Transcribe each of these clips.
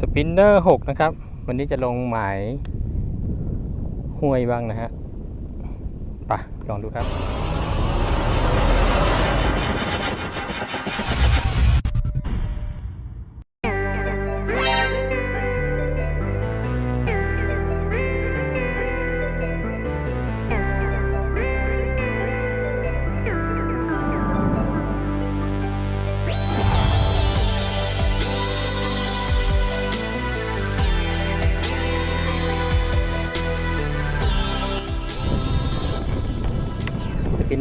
สปินเนอร์หกนะครับ วันนี้จะลงหมายห้วยบ้างนะฮะไปะลองดูครับ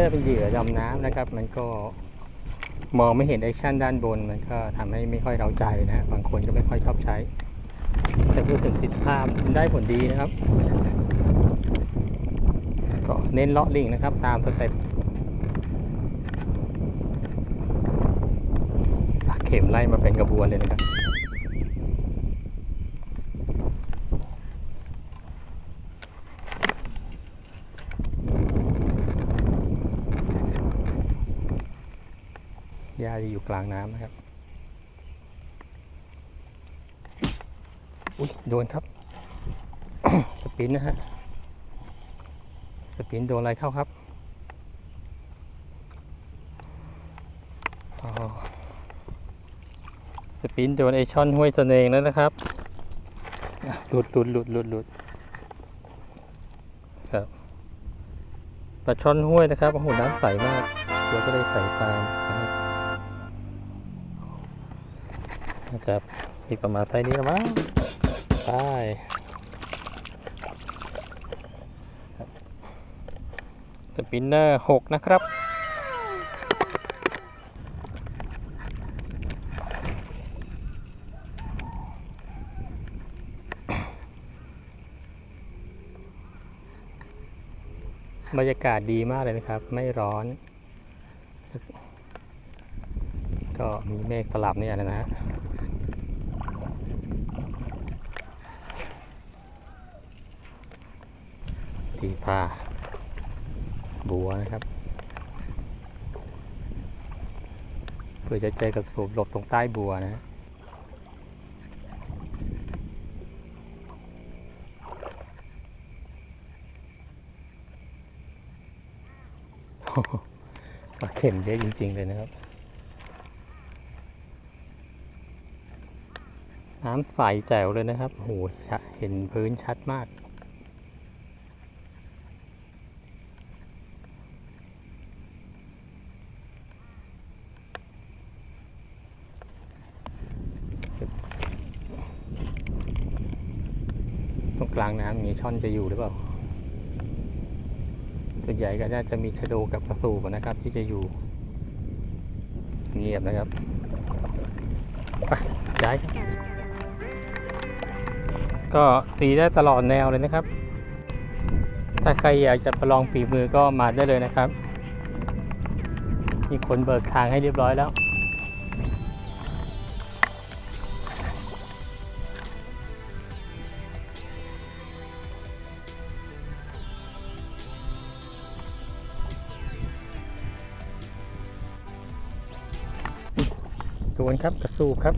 อร์เป็นเหยื่อดำน้ำนะครับ มันก็มองไม่เห็นแอคชั่นด้านบน มันก็ทำให้ไม่ค่อยเราใจนะบางคนก็ไม่ค่อยชอบใช้ แต่พูดถึงติดภาพมันได้ผลดีนะครับ ก็เน้นเลาะลิงนะครับ ตามสเต็ปเข็มไล่มาเป็นกระบวนเลยนะครับ จะอยู่กลางน้ำนะครับ อุ้ยโดนครับ สปินนะฮะ สปินโดนอะไรเข้าครับสปินโดนไอช่อนห้วยเสนงแล้วนะครับหลุดหลุดหลุดหลุดหลุดครับปลาช่อนห้วยนะครับโอ้โหน้ำใสมากเราก็เลยใส่ตามนะครับ นะครับมีประมาณไซนี้แล้วมั้งไปสปินเนอร์หกนะครับบรรยากาศดีมากเลยนะครับ ไม่ร้อน ก็มีเมฆสลับเนี่ยนะฮะ ตีพาบัวนะครับ เพื่อจะเจอกับสูบหลบตรงใต้บัวนะฮะโอ้โหปลาเข็มเยอะจริง ๆ เลยนะครับ น้ำใสแจ๋วเลยนะครับโหเห็นพื้นชัดมาก กลางน้ำอย่างนี้ช่อนจะอยู่หรือเปล่าส่วนใหญ่ก็น่าจะมีชะโดกับกระสูบนะครับ ที่จะอยู่ เงียบนะครับไปย้ายก็ตีได้ตลอดแนวเลยนะครับ ถ้าใครอยากจะประลองฝีมือก็มาได้เลยนะครับ มีคนเบิกทางให้เรียบร้อยแล้ว โดนครับกระสูบครับ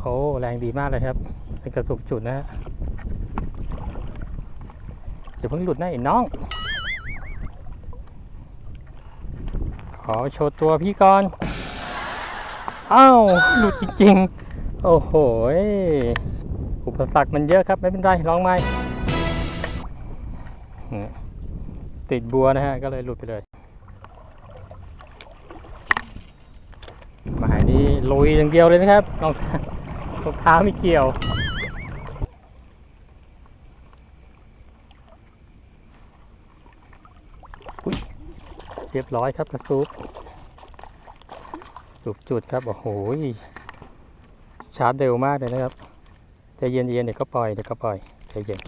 โอ้แรงดีมากเลยครับเป็นกระสุกจุดนะฮะเดี๋ยวเพิ่งหลุดนะไอ้น้อง ขอโชว์ตัวพี่ก่อนอ้าวหลุดจริงๆ โอ้โหยอุปสรรคมันเยอะครับ ไม่เป็นไรลองใหม่ติดบัวนะฮะ ก็เลยหลุดไปเลย หมายนี้ลุยอย่างเดียวเลยนะครับรองเท้ารองเท้าไม่เกี่ยว เรียบร้อยครับกระซุบสูบจุดครับ โอ้โหชาร์จเร็วมากเลยนะครับใจเย็นๆเดี๋ยวก็ปล่อยเดี๋ยวก็ปล่อยใจเย็น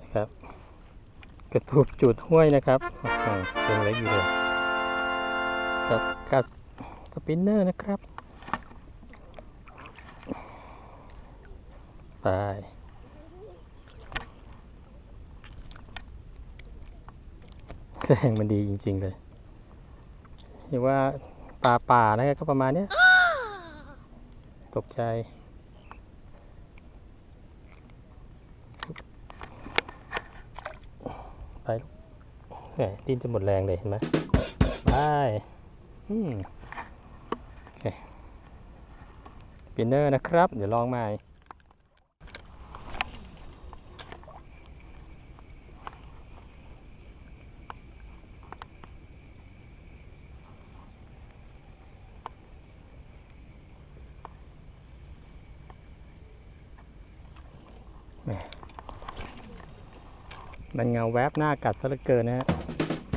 นะครับ กระทุบจุดห้วยนะครับอ้โหเป็นเล็กอยู่เลย กับกัดสปินเนอร์นะครับ ไปแรงมันดีจริง ๆ เลยหรือว่าป่าป่านะครับก็ประมาณนี้ตกใจไปลูกแหมดิ้นจะหมดแรงเลยเห็นไหมไป โอเคปินเนอร์นะครับ เดี๋ยวลองใหม่มันเงาแวบหน้ากัดซะเหลือเกินนะฮะ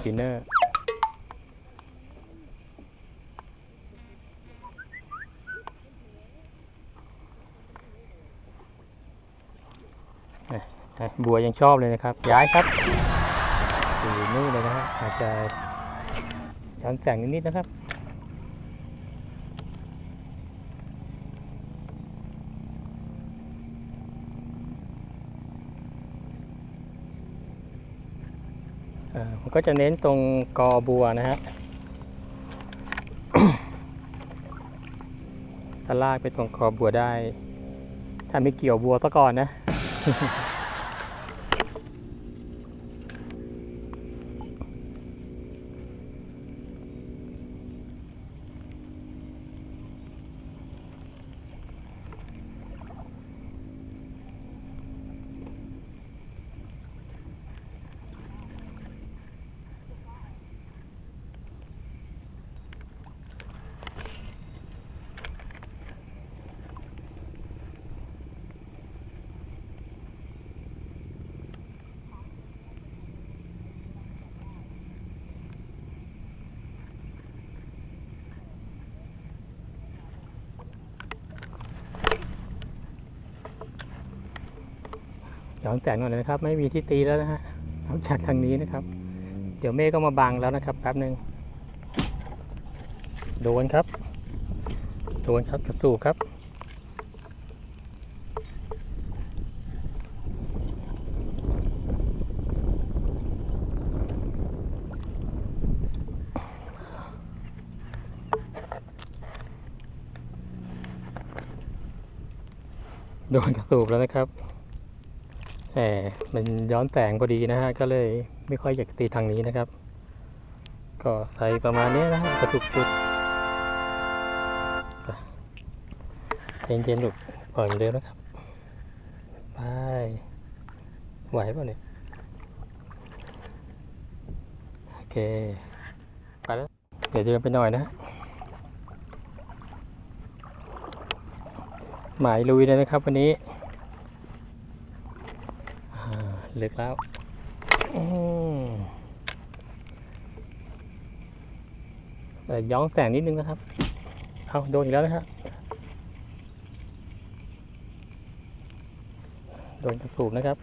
ปินเนอร์ อ่บัวยังชอบเลยนะครับ ย้ายครับอยู่นู่นเลยนะฮะอาจจะย้อนแสงนิดๆนะครับผมก็จะเน้นตรงกอบัวนะฮะถ้าลากไปตรงกอบัวได้ ถ้าไม่เกี่ยวบัวซะก่อนนะ ย้อนแสงหน่อยนะครับ ไม่มีที่ตีแล้วนะฮะนอกจากทางนี้นะครับ เดี๋ยวเมฆก็มาบังแล้วนะครับแป๊บหนึ่งโดนครับ โดนครับกระสูบครับโดนกระสูบแล้วนะครับ แหมมันย้อนแสงพอดีนะฮะ ก็เลยไม่ค่อยอยากตีทางนี้นะครับ ก็ใส่ประมาณนี้นะฮะกระตุกจุดไปเย็นๆลูกปล่อยเร็วนะครับไปไหวป่ะเนี่ย โอเค ไปแล้ว เดี๋ยวเดินไปหน่อยนะ หมายลุยเลยนะครับวันนี้ อ่า ลึกแล้วแต่ย้อนแสงนิดนึงนะครับ เอาโดนอีกแล้วนะครับ โดนกระสูบนะครับ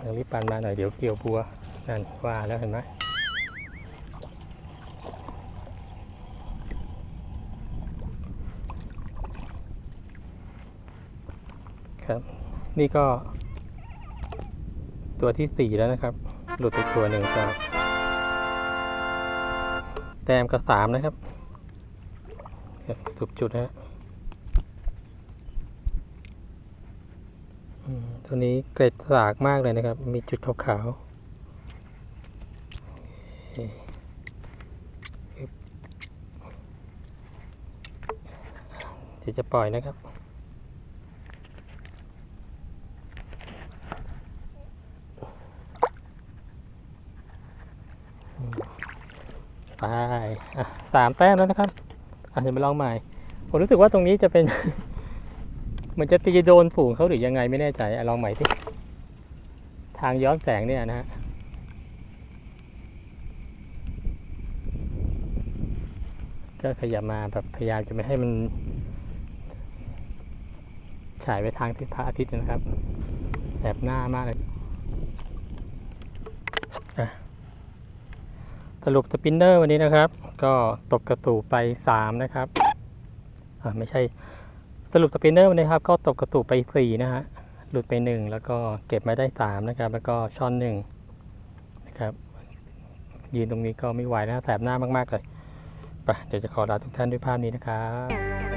เดี๋ยวรีบปันมาหน่อยเดี๋ยวเกี่ยวบัว นั่นว่าแล้วเห็นไหมครับ นี่ก็ ตัวที่สี่แล้วนะครับ หลุดไปตัวหนึ่งจากแต้มก็สามนะครับครับจุดนะฮะตัวนี้เกร็ดสากมากเลยนะครับ มีจุดขาวๆเดี๋ยวจะปล่อยนะครับ ไปอะ สามแต้มแล้วนะครับอะเดี๋ยวมาลองใหม่ ผมรู้สึกว่าตรงนี้จะเป็นมันจะตีโดนฝูงเขาหรือยังไงไม่แน่ใจอลองใหม่สิทางย้อนแสงเนี่ยนะฮะก็ขยับมาแบบพยายามจะไม่ให้มันฉายไปทางทิศพระอาทิตย์นะครับแสบหน้ามากเลย สรุปสปินเนอร์วันนี้นะครับ ก็ตกกระตูไปสามนะครับอ่าไม่ใช่สรุปสปินเนอร์วันนี้ครับก็ตกกระตูไปสี่นะฮะหลุดไปหนึ่งแล้วก็เก็บมาได้สามนะครับ แล้วก็ช่อนหนึ่งนะครับ ยืนตรงนี้ก็ไม่ไหวนะแสบหน้ามาก ๆ เลยไปเดี๋ยวจะขอลาทุกท่านด้วยภาพนี้นะครับ